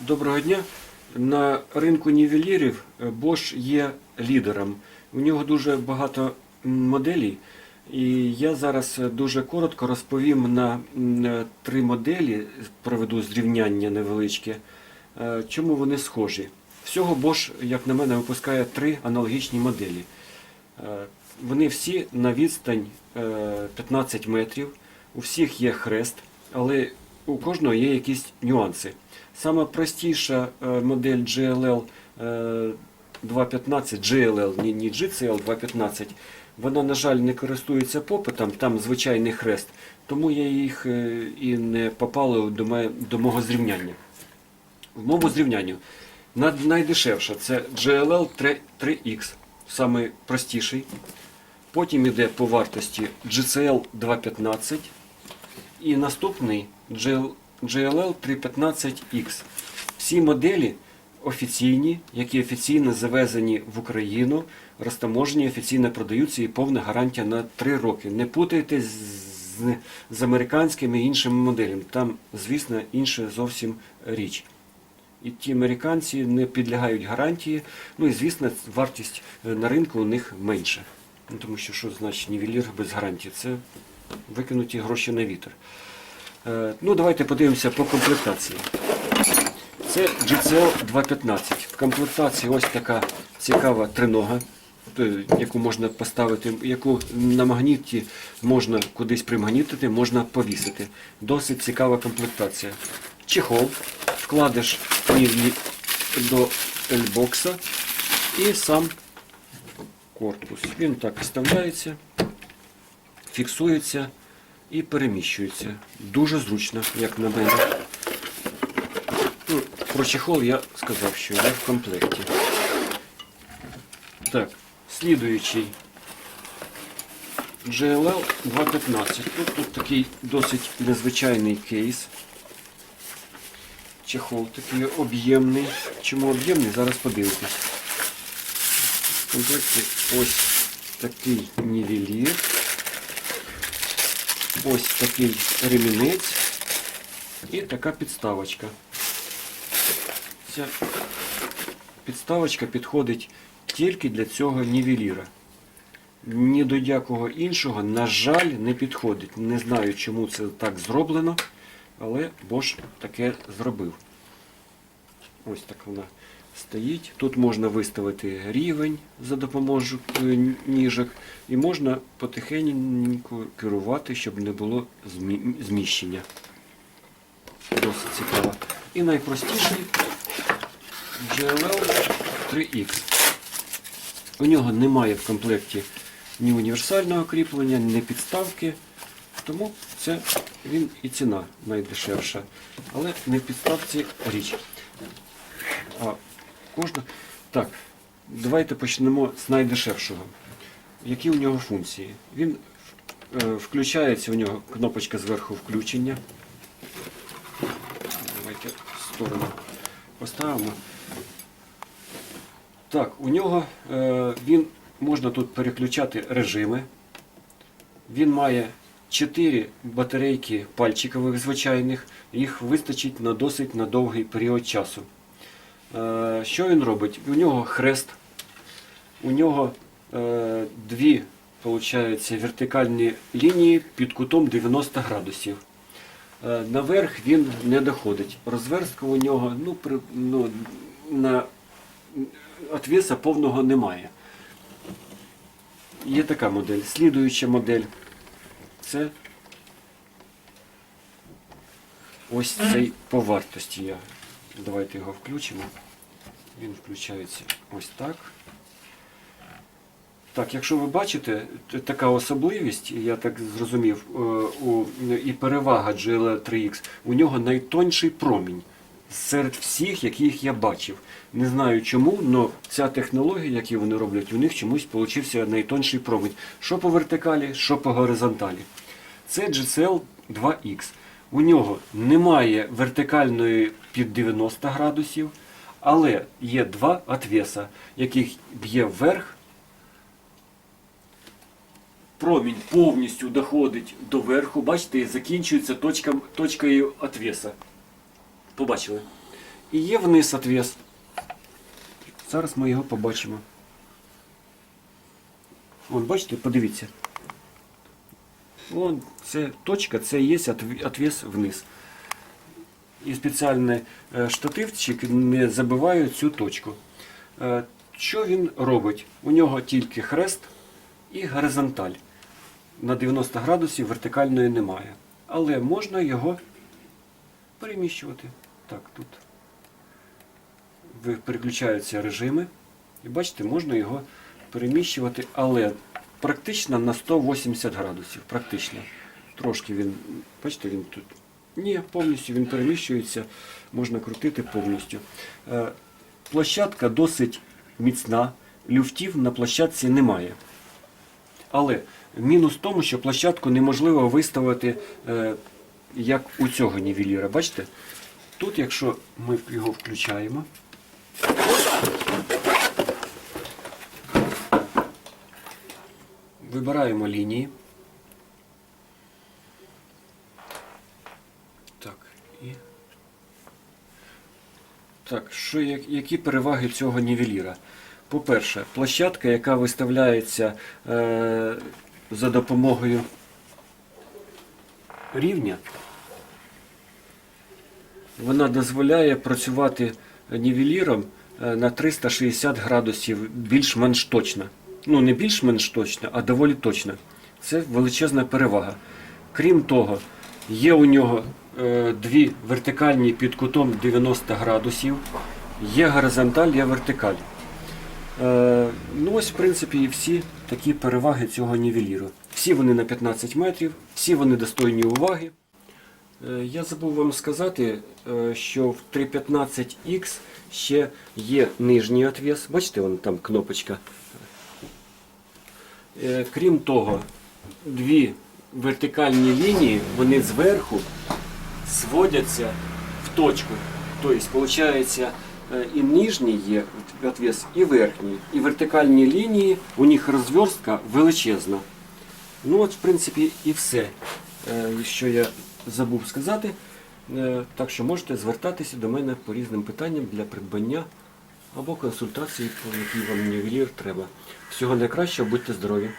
Доброго дня. На ринку нівелірів е, Bosch є лідером. У нього дуже багато моделей. І я зараз е, дуже коротко розповім на е, три моделі, проведу зрівняння невеличке, чому вони схожі. Всього Bosch, як на мене, випускає три аналогічні моделі. Вони всі на відстань е, 15 метрів, у всіх є хрест, але у кожного є якісь нюанси. Саме простіша е, модель GLL е, 215, GLL, ні, ні GCL 215, вона, на жаль, не користується попитом, там звичайний хрест, тому я їх е, і не попали до, мого зрівняння. В моєму зрівнянні над- найдешевша це GLL 3- 3X, саме простіший. Потім йде по вартості GCL 215 і наступний GLL 315X. Всі моделі офіційні, які офіційно завезені в Україну, розтаможені, офіційно продаються і повна гарантія на 3 роки. Не путайте з, з, з американськими і іншими моделями. Там, звісно, інша зовсім річ. І ті американці не підлягають гарантії. Ну і звісно, вартість е, на ринку у них менша. Ну, тому що що значить нівелір без гарантії? Це викинуті гроші на вітер. Е, Ну, давайте подивимося по комплектації. Це GCL 215. В комплектації ось така цікава тринога, е, яку можна поставити, яку на магніті можна кудись примагнітити, можна повісити. Досить цікава комплектація. Чехол, вкладиш ніжні до ельбокса і сам корпус. Він так вставляється, фіксується і переміщується. Дуже зручно, як на мене. Ну, про чехол я сказав, що йде в комплекті. Так, слідуючий GLL 215. Тут, тут такий досить незвичайний кейс. Чехол такий об'ємний. Чому об'ємний? Зараз подивитесь. В комплекті ось такий нівелір. Ось такий ремінець і така підставочка. Ця підставочка підходить тільки для цього нівеліра. Ні до якого іншого, на жаль, не підходить. Не знаю, чому це так зроблено, але Bosch таке зробив. Ось так вона стоїть. Тут можна виставити рівень за допомогою е, ніжок, і можна потихеньку керувати, щоб не було зміщення. Досить цікаво. І найпростіший GLL 3X. У нього немає в комплекті ні універсального кріплення, ні підставки, тому це він і ціна найдешевша. Але не в підставці річ. Кожна. Так, давайте почнемо з найдешевшого. Які у нього функції? Він е, включається, у нього кнопочка зверху включення. Давайте в сторону поставимо. Так, у нього е, він можна тут переключати режими. Він має 4 батарейки пальчикових звичайних, їх вистачить на досить на довгий період часу. Е, Що він робить? У нього хрест, у нього е, дві получається, вертикальні лінії під кутом 90 градусів. Е, Наверх він не доходить. Розверстка у нього ну, при, ну, на отвеса повного немає. Є така модель. Слідуюча модель це ось цей по вартості. Я. Давайте його включимо. Він включається ось так. Так, якщо ви бачите, така особливість, я так зрозумів, е, і перевага GLL 3X, у нього найтонший промінь серед всіх, яких я бачив. Не знаю чому, але ця технологія, які вони роблять, у них чомусь получився найтонший промінь. Що по вертикалі, що по горизонталі. Це GCL 2X. У нього немає вертикальної під 90 градусів, але є два отвеса, яких б'є вверх промінь повністю доходить до верху, бачите, закінчується точка, точкою отвеса. Побачили? І є вниз отвес. Зараз ми його побачимо. Вон, бачите, подивіться. Вон, це точка, це є отвес вниз. І спеціальний е, штативчик не забиває цю точку. Е, Що він робить? У нього тільки хрест і горизонталь. На 90 градусів вертикальної немає. Але можна його переміщувати. Так, тут переключаються режими. І бачите, можна його переміщувати, але практично на 180 градусів. Практично. Трошки він, бачите, він тут. Ні, повністю він переміщується, можна крутити повністю. Е, Площадка досить міцна, люфтів на площадці немає. Але мінус в тому, що площадку неможливо виставити е, як у цього нівеліра. Бачите? Тут, якщо ми його включаємо, вибираємо лінії. Так, і. Так, що, які переваги цього нівеліра? По-перше, площадка, яка виставляється е, за допомогою рівня, вона дозволяє працювати нівеліром е, на 360 градусів більш-менш точно. Ну, не більш-менш точно, а доволі точно. Це величезна перевага. Крім того, є у нього дві вертикальні під кутом 90 градусів, є горизонталь, є вертикаль. Е, ну ось, в принципі, і всі такі переваги цього нівеліру. Всі вони на 15 метрів, всі вони достойні уваги. Е, Я забув вам сказати, е, що в 315X ще є нижній отвес. Бачите, вон там кнопочка. Е, Крім того, дві вертикальні лінії, вони зверху сводяться в точку. Тобто, виходить, і нижній є отвес, і верхній. І вертикальні лінії, у них розверстка величезна. Ну от, в принципі, і все, е, що я забув сказати. Е, Так що можете звертатися до мене по різним питанням для придбання або консультації, по якій вам нівелір треба. Всього найкращого, будьте здорові!